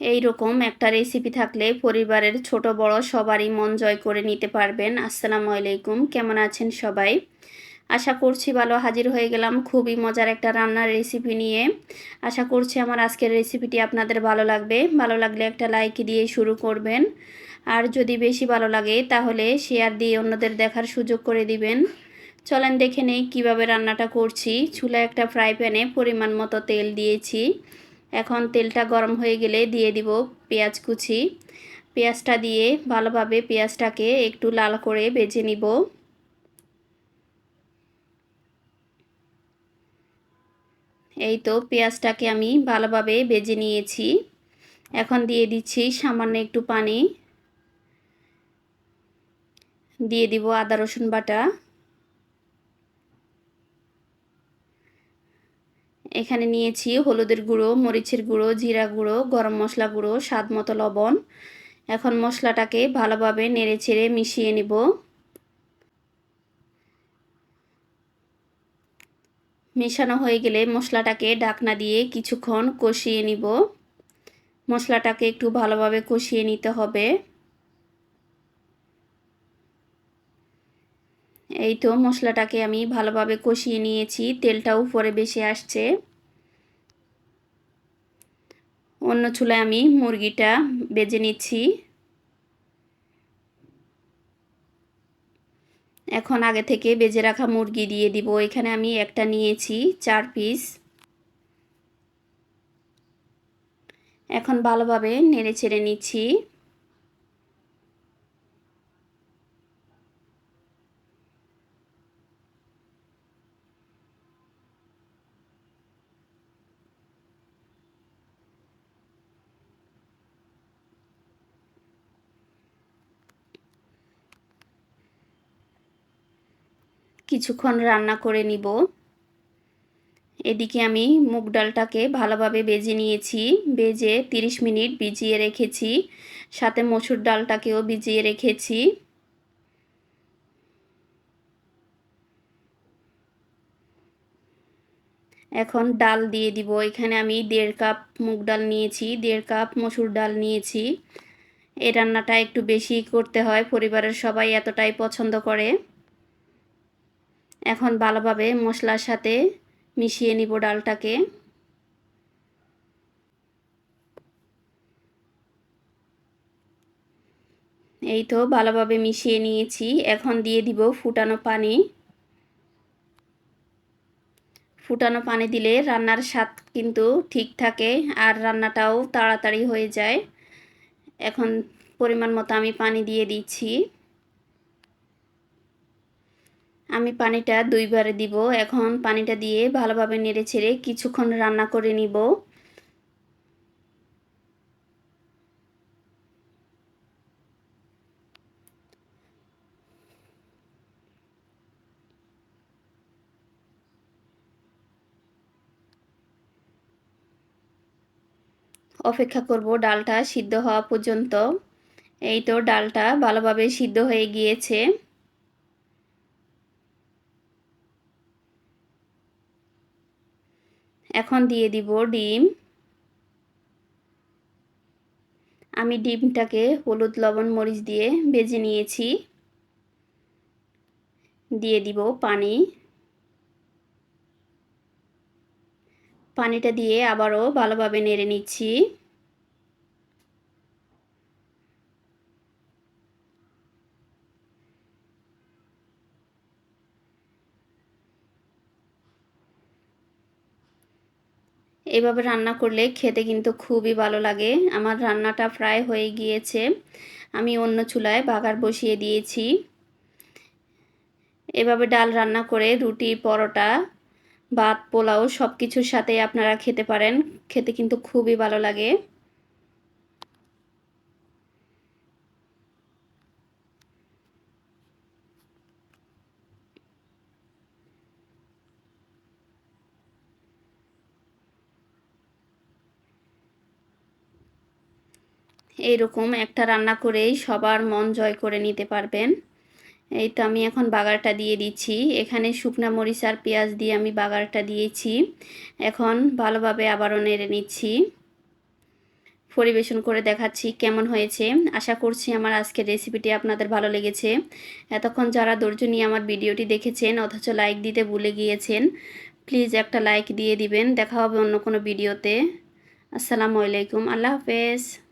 এই রকম একটা রেসিপি থাকলে পরিবারের ছোট বড় সবারই মন জয় করে নিতে পারবেন। আসসালামু আলাইকুম, কেমন আছেন সবাই? আশা করছি ভালো হাজির হয়ে গেলাম খুবই মজার একটা রান্নার রেসিপি নিয়ে। আশা করছি আমার আজকের রেসিপিটি আপনাদের ভালো লাগবে। ভালো লাগলে একটা লাইক দিয়ে শুরু করবেন। আর যদি বেশি ভালো লাগে তাহলে শেয়ার দিয়ে অন্যদের দেখার সুযোগ করে দিবেন। চলেন দেখে নেই কীভাবে রান্নাটা করছি। চুলা একটা ফ্রাই প্যানে পরিমাণ মতো তেল দিয়েছি। এখন তেলটা গরম হয়ে গেলে দিয়ে দিব পেঁয়াজ কুচি। পেঁয়াজটা দিয়ে ভালোভাবে পেঁয়াজটাকে একটু লাল করে বেজে নিব। এই তো পেঁয়াজটাকে আমি ভালোভাবে বেজে নিয়েছি। এখন দিয়ে দিচ্ছি সামান্য একটু পানি। দিয়ে দিব আদা রসুন বাটা। এখানে নিয়েছি হলুদের গুঁড়ো, মরিচের গুঁড়ো, জিরা গুঁড়ো, গরম মশলা গুঁড়ো, স্বাদ মতো লবণ। এখন মশলাটাকে ভালোভাবে নেড়ে ছেড়ে মিশিয়ে নিব। মেশানো হয়ে গেলে মশলাটাকে ডাকনা দিয়ে কিছুক্ষণ কষিয়ে নিব। মশলাটাকে একটু ভালোভাবে কষিয়ে নিতে হবে। এই তো মশলাটাকে আমি ভালোভাবে কষিয়ে নিয়েছি। তেলটা উপরে বেশি আসছে। অন্য চুলায় আমি মুরগিটা বেজে নিচ্ছি। এখন আগে থেকে বেজে রাখা মুরগি দিয়ে দিব। এখানে আমি একটা নিয়েছি চার পিস। এখন ভালোভাবে নেড়ে ছেড়ে নিচ্ছি। কিছুক্ষণ রান্না করে নিব। এদিকে আমি মুগ ডালটাকে ভালোভাবে বেজে নিয়েছি। বেজে 30 মিনিট ভিজিয়ে রেখেছি। সাথে মসুর ডালটাকেও ভিজিয়ে রেখেছি। এখন ডাল দিয়ে দিব। এখানে আমি দেড় কাপ মুগ ডাল নিয়েছি, দেড় কাপ মসুর ডাল নিয়েছি। এই রান্নাটা একটু বেশি করতে হয়, পরিবারের সবাই এতটাই পছন্দ করে। এখন ভালোভাবে মশলার সাথে মিশিয়ে নিব ডালটাকে। এই তো ভালোভাবে মিশিয়ে নিয়েছি। এখন দিয়ে দিব ফুটানো পানি। ফুটানো পানি দিলে রান্নার স্বাদ কিন্তু ঠিক থাকে আর রান্নাটাও তাড়াতাড়ি হয়ে যায়। এখন পরিমাণ মতো আমি পানি দিয়ে দিচ্ছি। আমি পানিটা দুইবারে দিব। এখন পানিটা দিয়ে ভালোভাবে নেড়ে ছেড়ে কিছুক্ষণ রান্না করে নিব। অপেক্ষা করব ডালটা সিদ্ধ হওয়া পর্যন্ত। এই তো ডালটা ভালোভাবে সিদ্ধ হয়ে গিয়েছে। এখন দিয়ে দিব ডিম। আমি ডিমটাকে হলুদ, লবণ, মরিচ দিয়ে বেজে নিয়েছি। দিয়ে দিব পানি। পানিটা দিয়ে আবারও ভালোভাবে নেড়ে নিচ্ছি। এভাবে রান্না করলে খেতে কিন্তু খুবই ভালো লাগে। আমার রান্নাটা প্রায় হয়ে গিয়েছে। আমি অন্য চুলায় বাগার বসিয়ে দিয়েছি। এভাবে ডাল রান্না করে, রুটি, পরোটা, ভাত, পোলাও সব কিছুর সাথে আপনারা খেতে পারেন। খেতে কিন্তু খুবই ভালো লাগে। এইরকম একটা রান্না করেই সবার মন জয় করে নিতে পারবেন। এই তো আমি এখন বাগারটা দিয়ে দিচ্ছি। এখানে শুকনা মরিচ আর পেঁয়াজ দিয়ে আমি বাগারটা দিয়েছি। এখন ভালোভাবে আবারও নেড়ে নিচ্ছি। পরিবেশন করে দেখাচ্ছি কেমন হয়েছে। আশা করছি আমার আজকের রেসিপিটি আপনাদের ভালো লেগেছে। এতক্ষণ যারা ধৈর্য নিয়ে আমার ভিডিওটি দেখেছেন, অথচ লাইক দিতে ভুলে গিয়েছেন, প্লিজ একটা লাইক দিয়ে দিবেন। দেখা হবে অন্য কোনো ভিডিওতে। আসসালামু আলাইকুম। আল্লাহ হাফেজ।